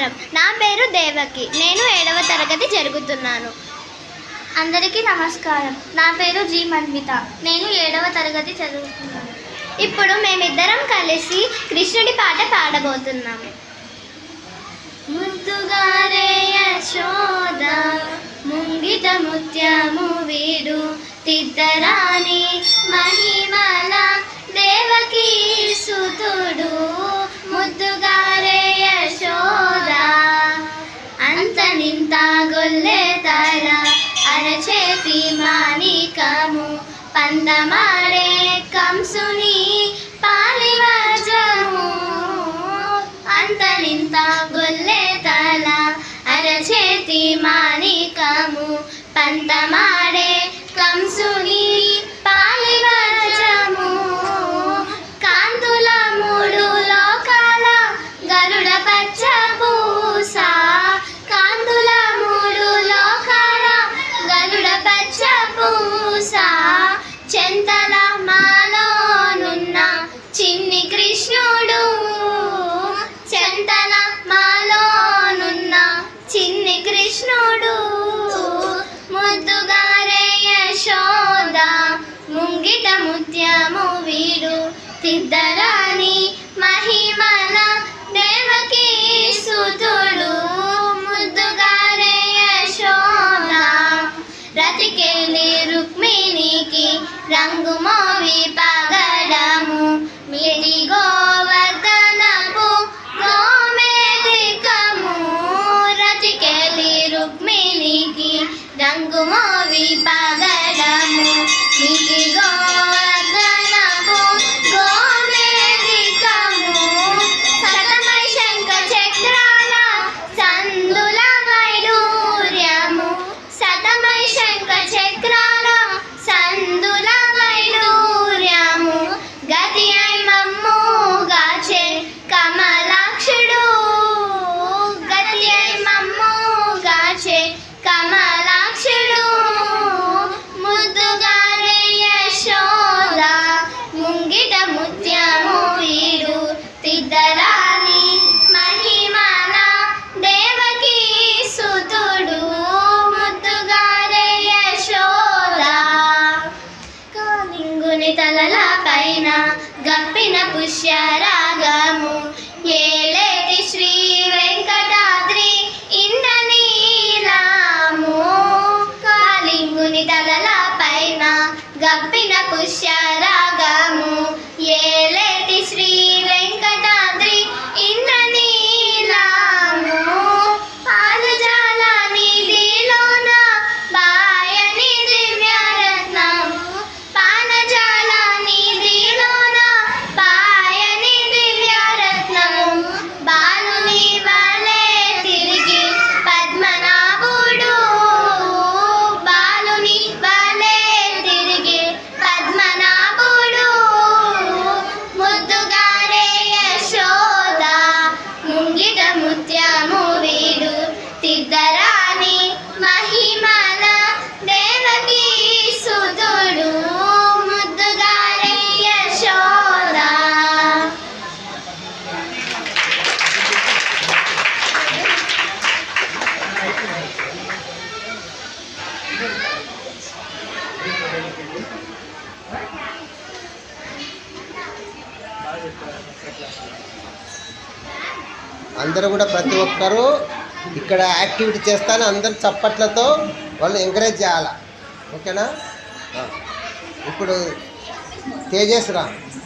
నా పేరు దేవకి. నేను ఏడవ తరగతి జరుగుతున్నాను. అందరికీ నమస్కారం. నా పేరు జీ మన్విత. నేను ఏడవ తరగతి చదువుతున్నాను. ఇప్పుడు మేమిద్దరం కలిసి కృష్ణుడి పాట పాడబోతున్నాము ముద్దుగారే యశోద ముంగిట ముత్యము వీడు తిద్దరాని మహిమల అంత నింత తల అరచేతి మాణికము పందమాడే కంసుని పాలివజము. అంత గొల్లే గొల్లె తల అరచేతి మాణికము పంతమాడే కంసుని సిద్ధరాణి తిద్దరాని మహిమల దేవకి సుతుడు ముద్దుగారే యశోద రతికెళ్ళి రుక్మిణికి రంగు మోవి పగడము. మిడి గోవర్ధనపు గోమేదికము రతికేలి రుక్మిణికి రంగు మోవి పగ పుష్యరాగము ఏలేటి శ్రీ వెంకటాద్రి ఇంద్రనీలాము. కాలింగుని తలల పైన గప్పిన పుష్యరా అందరూ కూడా ప్రతి ఒక్కరూ ఇక్కడ యాక్టివిటీ చేస్తాను. అందరు చప్పట్లతో వాళ్ళు ఎంకరేజ్ చేయాలి? ఓకేనా? ఇప్పుడు తేజస్ రా.